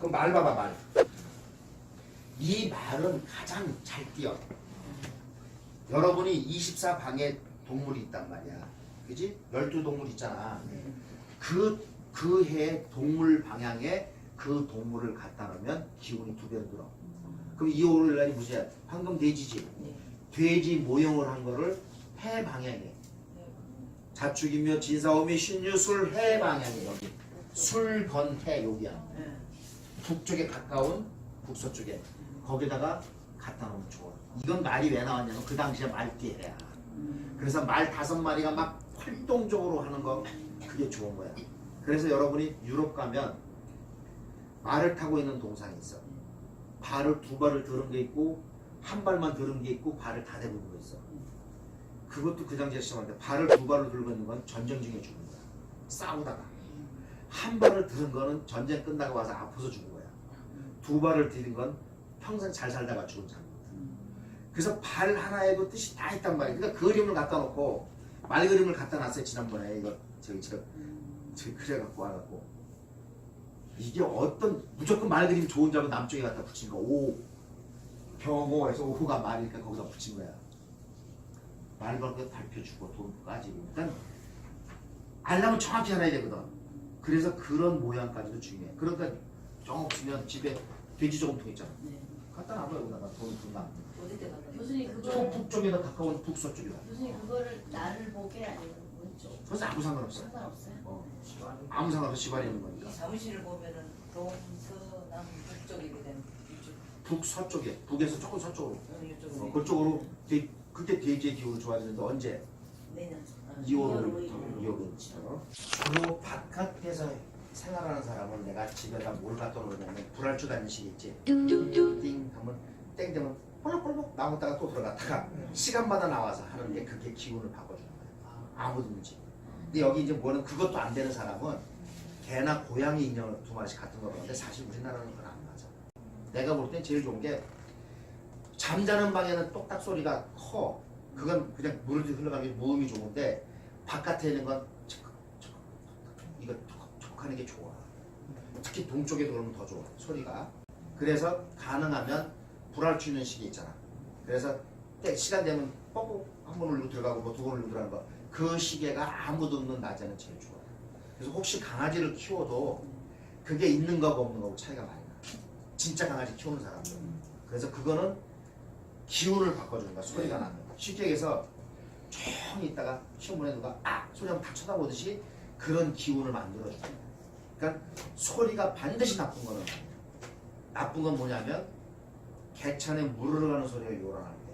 그럼 말 봐봐 말. 이 말은 가장 잘 뛰어. 여러분이 24방에 동물이 있단 말이야. 그지? 12동물 있잖아. 그, 그 해 동물 방향에 그 동물을 갖다 놓으면 기운이 두 배로 들어. 그럼 이 오일날이 무슨 황금 돼지지? 네. 돼지 모형을 한 거를 해 방향에. 자축이며 진사오미 신유술 해 방향에 여기. 술건해 여기야. 네. 북쪽에 가까운 북서쪽에 거기다가 갖다 놓으면 좋아. 이건 말이 왜 나왔냐면 그 당시에 말띠해야. 그래서 말 다섯 마리가 막 활동적으로 하는 거 그게 좋은 거야. 그래서 여러분이 유럽 가면 말을 타고 있는 동상이 있어. 발을 두 발을 들은 게 있고 한 발만 들은 게 있고 발을 다 대고 있는 거 있어. 그것도 그 당시에 시험할 때 발을 두 발로 들고 있는 건 전쟁 중에 죽은 거야. 싸우다가. 한 발을 들은 거는 전쟁 끝나고 와서 아파서 죽은 거야. 두 발을 들인 건 평생 잘 살다가 죽은 사람. 그래서 발 하나에도 뜻이 다 있단 말이야. 그러니까 그림을 갖다 놓고 말 그림을 갖다 놨어요 지난번에 이거 저기 저 저기 그래 갖고 와갖고 이게 어떤 무조건 말 그림 좋은 점은 남쪽에 갖다 붙인 거 오. 경호에서 오후가 말이니까 거기다 붙인 거야. 말 걸고 발표 주고 돈 까지고. 그러니까 알람은 정확히 알아야 되거든. 그래서 그런 모양까지도 중요해. 그러니까 정 없으면 집에 돼지 저금통 있잖아. 네. 갖다 놔봐 여기다가 돈 금방. 어디 때 갔다 교수님 저 그거 북 쪽에다 가까운 북서 쪽이다. 교수님 그거를 나를 보게 아니면 왼쪽 그래서 아무 상관없어. 상관없어요. 어. 아무 상관없이 시발이 있는 이 거니까. 사무실을 보면은 동서남 북쪽이게 되는 이쪽 북서 쪽에 북에서 조금 서쪽으로. 어, 이쪽으로 어, 그쪽으로 돼, 그때 돼지의 기운이 좋아지는데 언제? 내년 어, 2월부터 2월부터. 주로 바깥에서 생활하는 사람은 내가 집에다 뭘 갖다 놓냐면 불알주 있지. 띵 하면 땡 되면 볼록볼록 나갔다가 또 들어갔다가 시간마다 나와서 하는 게 그게 기운을 바꿔주는 거야. 아무든지. 근데 여기 이제 뭐는 그것도 안 되는 사람은 개나 고양이 인형을 두 마리씩 같은 거 보는데 사실 우리나라는 그건 안 맞아. 내가 볼 땐 제일 좋은 게 잠자는 방에는 똑딱 소리가 커. 그건 그냥 물을 흘러가는 게 무음이 좋은데 바깥에 있는 건 이거 촉촉 하는 게 좋아. 특히 동쪽에 들어오면 더 좋아. 소리가. 그래서 가능하면 불알 추는 시기 있잖아. 그래서 때 시간 되면 뻑뻑 한번 울고 들어가고 뭐 두 번 울고 들어가는 거. 그 시계가 아무도 없는 낮에는 제일 좋아. 그래서 혹시 강아지를 키워도 그게 있는 거하고 없는 거하고 차이가 많이 나. 진짜 강아지 키우는 사람들. 그래서 그거는 기운을 바꿔주는 거야. 소리가 나면. 얘기해서 조용히 있다가 시험문에 누가 아! 소리 하면 다 쳐다보듯이 그런 기운을 거야. 그러니까 소리가 반드시 나쁜 거는. 나쁜 건 뭐냐면 개천에 물을 흘러가는 소리가 요란할 때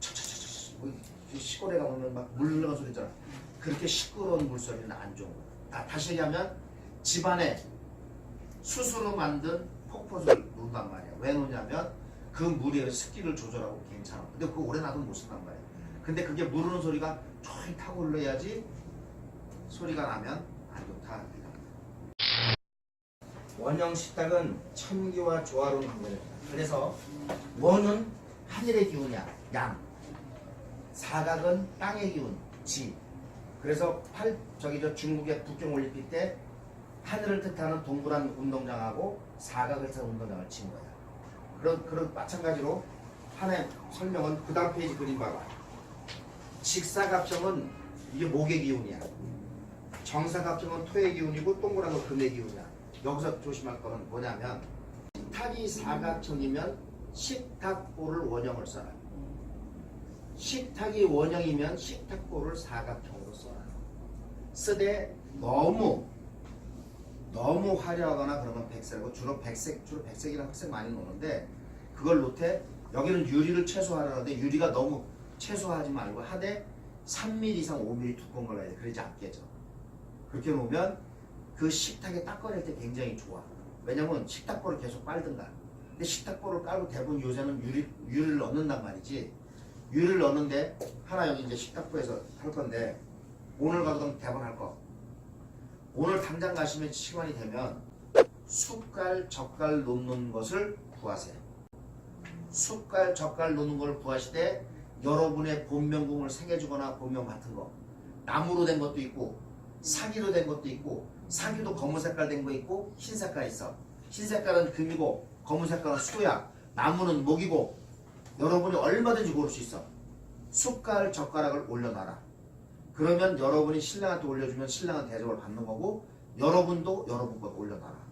차차차차 뭐 시골에 가보면 막물 흘러가는 소리 있잖아 그렇게 시끄러운 물소리는 안 좋은 거야 다, 다시 얘기하면 집안에 스스로 만든 폭포수를 놓는단 말이야 왜 놓냐면 그 물에 습기를 조절하고 괜찮아. 근데 그거 오래 놔두면 못 쓴단 말이야. 근데 그게 물 흐르는 소리가 쫙 타고 흘러야지 소리가 나면 안 좋다. 원형 식탁은 천기와 조화로운 관계를 그래서 원은 하늘의 기운이야? 양. 사각은 땅의 기운 지. 그래서 팔 저기 저 중국의 북경 올림픽 때 하늘을 뜻하는 동그란 운동장하고 사각을 뜻하는 운동장을 친 거야 그런 그런 마찬가지로 하나의 설명은 그 다음 페이지 그림 봐봐 직사각형은 이게 목의 기운이야 정사각형은 토의 기운이고 동그란 건 금의 기운이야 여기서 조심할 거는 뭐냐면 식탁이 사각형이면 식탁볼을 원형을 써라. 식탁이 원형이면 식탁볼을 사각형으로 써라. 쓰되 너무 너무 화려하거나 그러면 백색이고 주로 백색 주로 백색이랑 흑색 많이 노는데 그걸 놓되 여기는 유리를 최소화하는데 유리가 너무 최소화하지 말고 하되 3mm 이상 5mm 두꺼운 걸 해야 돼. 그러지 안 깨져. 그렇게 놓으면 그 식탁에 딱 꺼낼 때 굉장히 좋아. 왜냐면 식탁볼을 계속 빨든가. 근데 식탁볼을 깔고 대부분 요새는 유리, 유리를 넣는단 말이지. 유리를 넣는데 하나 여기 이제 식탁보에서 할 건데 오늘 가도 대본 할 거. 오늘 당장 가시면 시간이 되면 숟갈, 젓갈 놓는 것을 구하세요. 숟갈, 젓갈 놓는 걸 구하시되 여러분의 본명궁을 새겨주거나 본명 같은 거 나무로 된 것도 있고 사기로 된 것도 있고 사기도 검은 색깔 된 거 있고 흰 색깔 있어. 흰 색깔은 금이고 검은 색깔은 수야. 나무는 목이고 여러분이 얼마든지 고를 수 있어. 숟갈 젓가락을 올려놔라 그러면 여러분이 신랑한테 올려주면 신랑은 대접을 받는 거고 여러분도 여러분 것 올려놔라.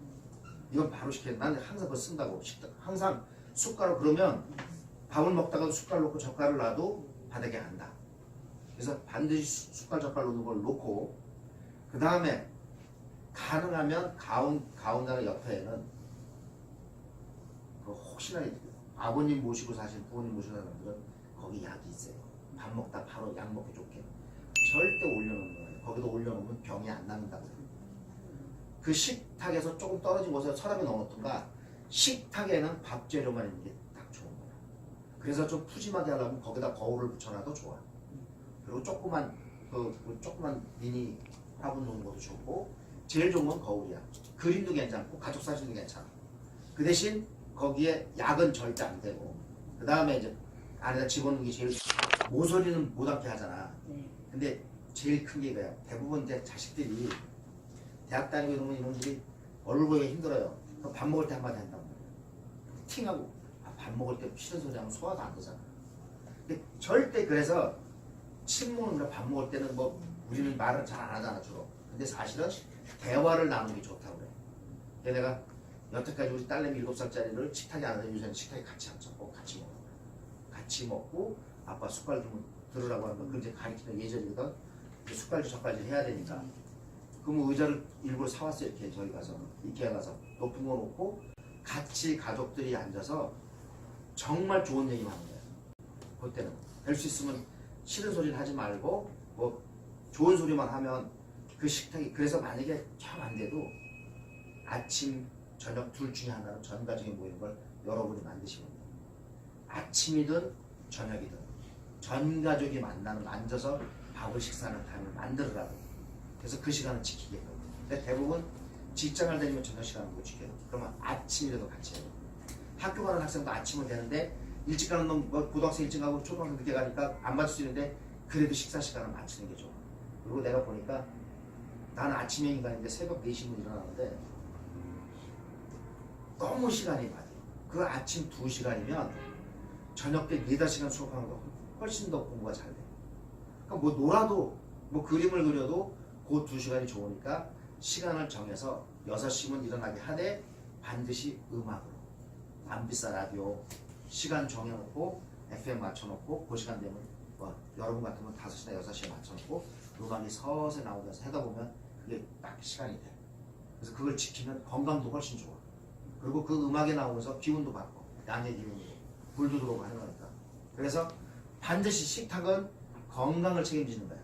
이건 바로 시켜 나는 항상 그거 쓴다고 식당 항상 숟가락 그러면 밥을 먹다가 숟갈 놓고 젓갈을 놔도 바닥에 안다 그래서 반드시 수- 숟갈 젓갈 놓는 걸 놓고 그 다음에 가능하면 가운 가운데 옆에는 그 혹시나 아버님 모시고 사신 부모님 모시는 사람들은 거기 약이 있어요. 밥 먹다 바로 약 먹기 좋게 절대 올려놓는 거예요. 거기도 올려놓으면 병이 안 낫는다고. 그 식탁에서 조금 떨어진 곳에 서랍에 넣어놓던가 식탁에는 밥 재료만 있는 게 딱 좋은 거야. 그래서 좀 푸짐하게 하려면 거기다 거울을 붙여놔도 좋아. 그리고 조그만 그, 그 조그만 미니 화분 놓은 것도 좋고 제일 좋은 건 거울이야. 그림도 괜찮고 가족 사진도 괜찮아. 그 대신 거기에 약은 절대 안 되고 그 다음에 이제 안에다 집어넣는 게 제일 모서리는 못 앉게 하잖아. 네. 근데 제일 큰 게 이거야. 대부분 이제 자식들이 대학 다니고 이러면 이놈들이 얼굴 보기가 힘들어요. 그럼 밥 먹을 때 한마디 한단 말이야. 팅하고 아, 밥 먹을 때 싫은 소리 하면 소화도 안 되잖아. 근데 절대 그래서 친모는 밥 먹을 때는 뭐 우리는 말을 잘 안 하잖아 주로. 근데 사실은 대화를 나누는 게 좋다고 그래. 그래서 내가 여태까지 우리 딸내미 일곱 살짜리를 식탁에 앉아 요새는 식탁에 같이 앉아. 꼭 같이 먹어. 같이 먹고 아빠 숟갈 좀 들으라고 하면 그 이제 가리키는 예절이거든. 이제 숟갈질 젓갈질 해야 되니까. 그럼 의자를 일부러 사왔어요 이렇게 저희 가서 이케아 가서 높은 거 놓고 같이 가족들이 앉아서 정말 좋은 얘기만 하는 거예요. 그때는 될 수 있으면 싫은 소리를 하지 말고 뭐 좋은 소리만 하면 그 식탁이 그래서 만약에 참 안 돼도 아침 저녁 둘 중에 하나는 전 가족이 모이는 걸 여러분이 만드시면 돼요. 아침이든 저녁이든 전 가족이 만나는 앉아서 밥을 식사하는 타임을 만들으라고. 그래서 그 시간을 지키게끔. 근데 대부분 직장을 다니면 저녁 시간을 못 지켜요. 그러면 아침이라도 같이 해요. 학교 가는 학생도 아침은 되는데 일찍 가는 놈, 뭐 고등학생 일찍 가고 초등학생 늦게 가니까 안 맞을 수 있는데 그래도 식사 시간을 맞추는 게 좋아. 그리고 내가 보니까 나는 아침에 인간인데 새벽 4시면 일어나는데 너무 시간이 맞아요. 그 아침 2시간이면 저녁 때 4, 5시간 수업하는 거 훨씬 더 공부가 잘 돼. 그러니까 뭐 놀아도 뭐 그림을 그려도 그 2시간이 좋으니까 시간을 정해서 6시면 일어나게 하되 반드시 음악으로 안 비싸 라디오 시간 정해놓고 FM 맞춰놓고 그 시간 되면 뭐 여러분 같으면 5시나 6시에 맞춰놓고 음악이 서서히 나오면서 하다 보면 그게 딱 시간이 돼. 그래서 그걸 지키면 건강도 훨씬 좋아. 그리고 그 음악에 나오면서 기운도 받고 양의 기운도 불도 들어오고 하는 거니까. 그래서 반드시 식탁은 건강을 책임지는 거야.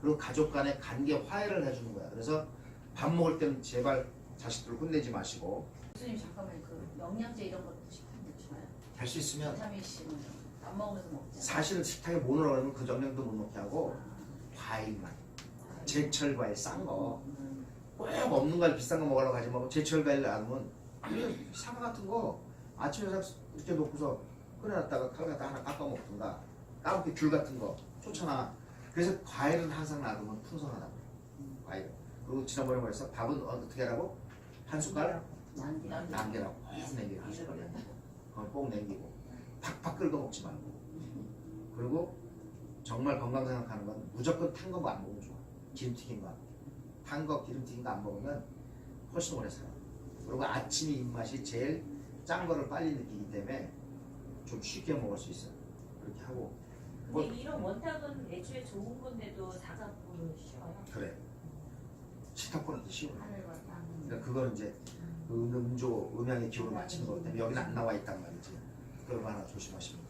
그리고 가족 간의 관계 화해를 해주는 거야. 그래서 밥 먹을 때는 제발 자식들 혼내지 마시고 교수님 잠깐만 그 영양제 이런 것도 식품도 좋아요. 될수 있으면 비타민 C 뭐. 밥 먹으면서 먹자. 사실은 식탁에 못 넣으라고 하면 그 정량도 못 넣게 하고 과일만 제철 과일 싼 거. 꼭 없는 과일 비싼 거 먹으려고 하지 말고 제철 과일 그냥 사과 같은 거 아침에 사- 이렇게 놓고서 끓여놨다가 칼 갖다 하나 깎아 먹든가 까먹기 귤 같은 거 좋잖아 그래서 과일은 항상 놔두면 풍성하다고 과일. 그리고 지난번에 말했어. 밥은 어떻게 하라고? 한 숟갈. 남겨라고. 남기고 한 숟갈이 안 되고. 그걸 꼭 남기고. 팍팍 끓여 먹지 말고. 그리고 정말 건강 생각하는 건 무조건 탄 거 안 먹으면 좋아. 기름튀긴 거. 탄 거 기름튀긴 거 안 먹으면 훨씬 오래 살아. 그리고 아침이 입맛이 제일 짠 거를 빨리 느끼기 때문에 좀 쉽게 먹을 수 있어. 그렇게 하고. 뭐- 근데 이런 원탁은 애초에 좋은 건데도 사각으로 쉬워요. 그래. 식탁 보는 게 쉬워 하늘과 땅. 그러니까 그거는 이제 그 음조 음양의 기호를 맞추는 거기 때문에 여기는 안 나와 있단 말이지. 그런 거 하나 조심하시면 되고